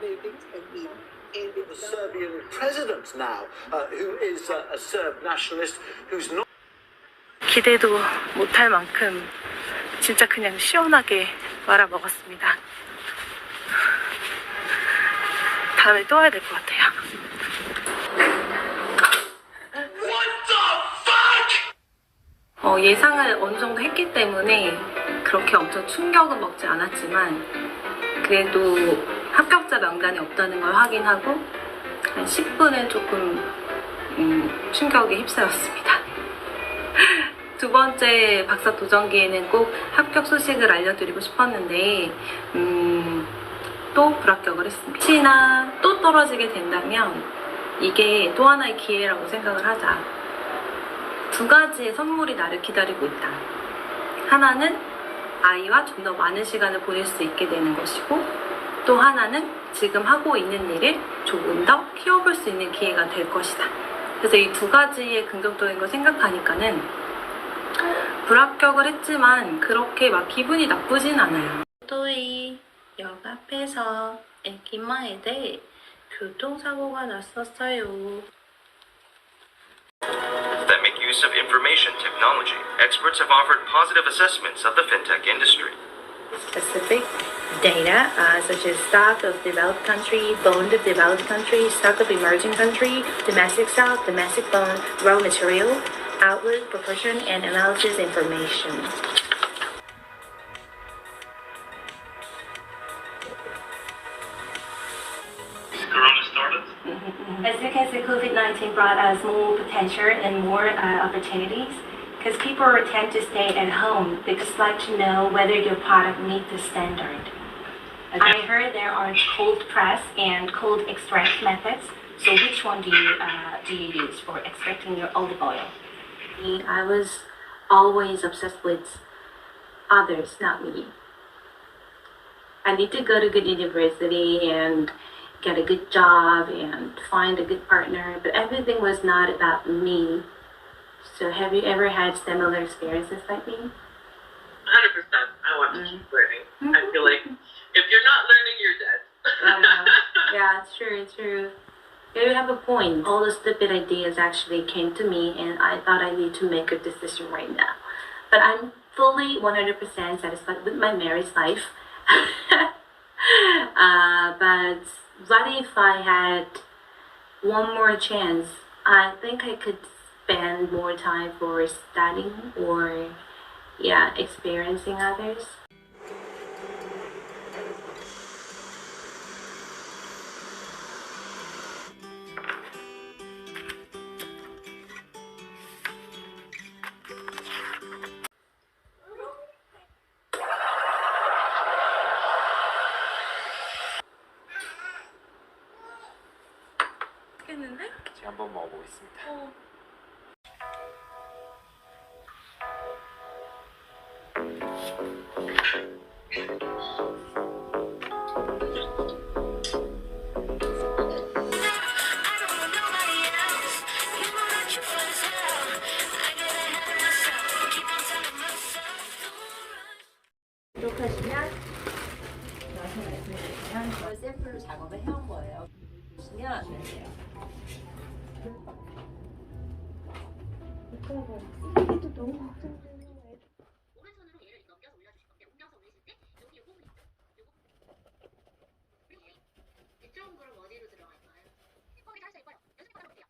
The down. Serbian president now, uh, who is uh, a Serb nationalist, who's not. 기대도 못할 만큼 진짜 그냥 시원하게 말아 먹었습니다. 다음에 또 와야 될 것 같아요. 어, 예상을 어느 정도 했기 때문에 그렇게 엄청 충격은 먹지 않았지만 그래도 합격자 명단이 없다는 걸 확인하고 한 10분은 조금 음, 충격에 휩싸였습니다. 두 번째 박사 도전기에는 꼭 합격 소식을 알려드리고 싶었는데 음, 또 불합격을 했습니다. 혹시나 또 떨어지게 된다면 이게 또 하나의 기회라고 생각을 하자. 두 가지의 선물이 나를 기다리고 있다. 하나는 아이와 좀 더 많은 시간을 보낼 수 있게 되는 것이고 또 하나는 지금 하고 있는 일을 조금 더 키워볼 수 있는 기회가 될 것이다. 그래서 이 두 가지의 긍정적인 걸 생각하니까는 불합격을 했지만 그렇게 막 기분이 나쁘진 않아요. 또이 역 앞에서 애기마에대 교통사고가 났었어요. that make use of information technology. Experts have offered positive assessments of the fintech industry. Specific data uh, such as stock of developed country, bond of developed country, stock of emerging country, domestic stock, domestic bond, raw material, outlook, proportion, and analysis information. Corona started. As you can see, COVID-19 brought us more potential and more uh, opportunities because people tend to stay at home. They just like to know whether your product meets the standard. I heard there are cold press and cold extract methods. So which one do you uh, do you use for extracting your olive oil? I was always obsessed with others, not me. I need to go to good university and get a good job and find a good partner, but everything was not about me. So have you ever had similar experiences like me? Hundred percent. I want to keep learning. I feel like if you're not learning, you're dead. Uh, yeah, it's true, it's true. You have a point. All the stupid ideas actually came to me, and I thought I need to make a decision right now. But I'm fully 100% satisfied with my marriage life. uh, but what if I had one more chance? I think I could spend more time for studying or, yeah, experiencing others. 했는데? 제가 한번 먹어보겠습니다. 기 오른손으로 얘를 넘겨서 올려주실 건데 옮겨서 올리실 때 여기 요 부분이 있죠. 요거 그리고 이쪽 거를 어디로 들어갈까요? 거기 다시 예뻐요. 연습해 보세요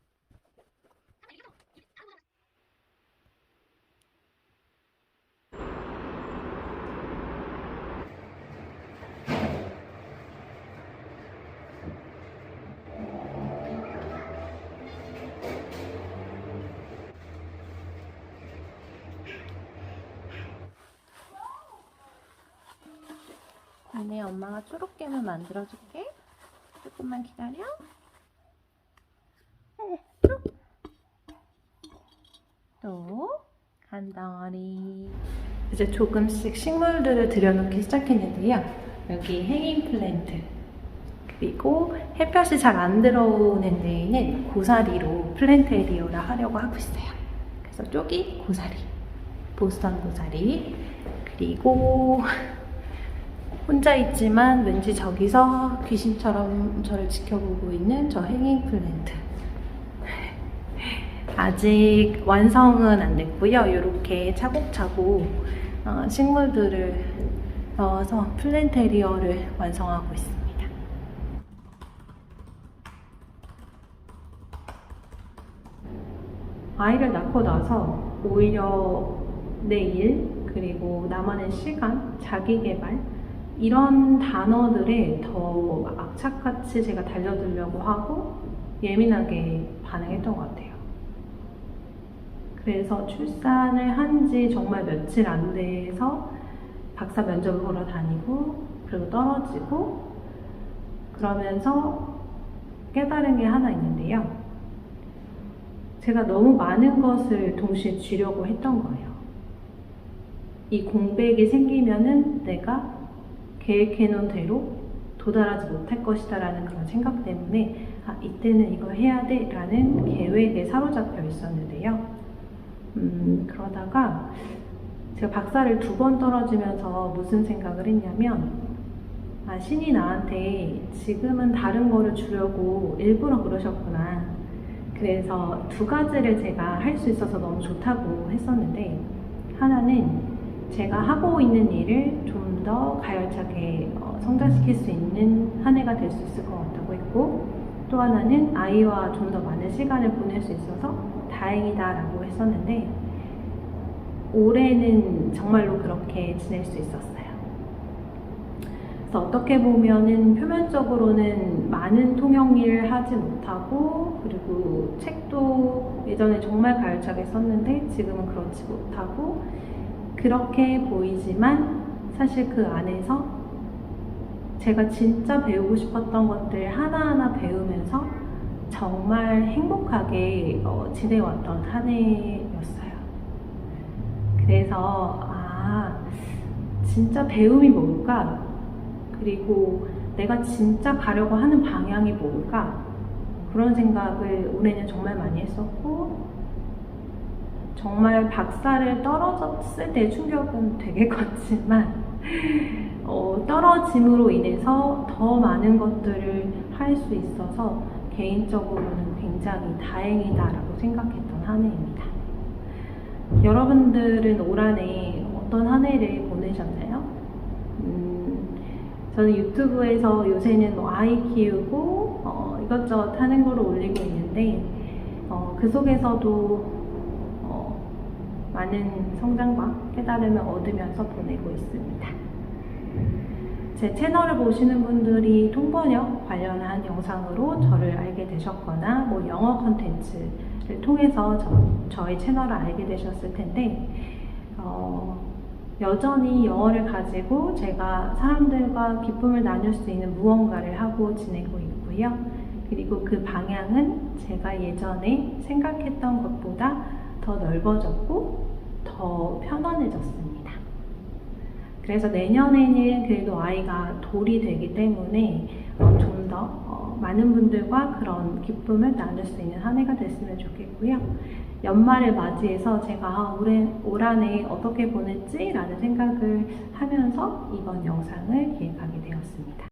잠깐 이게 좀 이게 다른 거 안에 엄마가 초록깨물 만들어줄게. 조금만 기다려. 또 간덩어리. 이제 조금씩 식물들을 들여놓기 시작했는데요. 여기 행잉 플랜트 그리고 햇볕이 잘 안 들어오는 데에는 고사리로 에리어를 하려고 하고 있어요. 그래서 쪽이 고사리, 보스턴 고사리 그리고 혼자 있지만 왠지 저기서 귀신처럼 저를 지켜보고 있는 저 행잉 플랜트. 아직 완성은 안 됐고요. 이렇게 차곡차곡 어, 식물들을 넣어서 플랜테리어를 완성하고 있습니다. 아이를 낳고 나서 오히려 내 일, 그리고 나만의 시간, 자기 개발, 이런 단어들에 더 악착같이 제가 달려들려고 하고 예민하게 반응했던 것 같아요. 그래서 출산을 한 지 정말 며칠 안 돼서 박사 면접을 보러 다니고, 그리고 떨어지고, 그러면서 깨달은 게 하나 있는데요. 제가 너무 많은 것을 동시에 쥐려고 했던 거예요. 이 공백이 생기면은 내가 계획해놓은 대로 도달하지 못할 것이다 라는 그런 생각 때문에 아, 이때는 이걸 해야 돼 라는 계획에 사로잡혀 있었는데요. 음, 그러다가 제가 박사를 두 번 떨어지면서 무슨 생각을 했냐면 아, 신이 나한테 지금은 다른 거를 주려고 일부러 그러셨구나. 그래서 두 가지를 제가 할 수 있어서 너무 좋다고 했었는데 하나는 제가 하고 있는 일을 좀 더 가열차게 어, 성장시킬 수 있는 한 해가 될 수 있을 것 같다고 했고 또 하나는 아이와 좀 더 많은 시간을 보낼 수 있어서 다행이다라고 했었는데 올해는 정말로 그렇게 지낼 수 있었어요. 그래서 어떻게 보면은 표면적으로는 많은 통역 일을 하지 못하고 그리고 책도 예전에 정말 가열차게 썼는데 지금은 그렇지 못하고 그렇게 보이지만 사실 그 안에서 제가 진짜 배우고 싶었던 것들 하나하나 배우면서 정말 행복하게 어, 지내왔던 한 해였어요. 그래서 아 진짜 배움이 뭘까? 그리고 내가 진짜 가려고 하는 방향이 뭘까? 그런 생각을 올해는 정말 많이 했었고 정말 박사를 떨어졌을 때 충격은 되게 컸지만 어, 떨어짐으로 인해서 더 많은 것들을 할 수 있어서 개인적으로는 굉장히 다행이다라고 생각했던 한 해입니다. 여러분들은 올 한 해 어떤 한 해를 보내셨나요? 음, 저는 유튜브에서 요새는 뭐 아이 키우고 어, 이것저것 하는 거를 올리고 있는데 어, 그 속에서도 어, 많은 성장과 깨달음을 얻으면서 보내고 있습니다. 제 채널을 보시는 분들이 통번역 관련한 영상으로 저를 알게 되셨거나 뭐 영어 컨텐츠를 통해서 저, 희 채널을 알게 되셨을 텐데 어, 여전히 영어를 가지고 제가 사람들과 기쁨을 나눌 수 있는 무언가를 하고 지내고 있고요. 그리고 그 방향은 제가 예전에 생각했던 것보다 더 넓어졌고 더 편안해졌습니다. 그래서 내년에는 그래도 아이가 돌이 되기 때문에 어, 좀더 어, 많은 분들과 그런 기쁨을 나눌 수 있는 한 해가 됐으면 좋겠고요. 연말을 맞이해서 제가 아, 올해, 올 한해 어떻게 보냈지라는 생각을 하면서 이번 영상을 기획하게 되었습니다.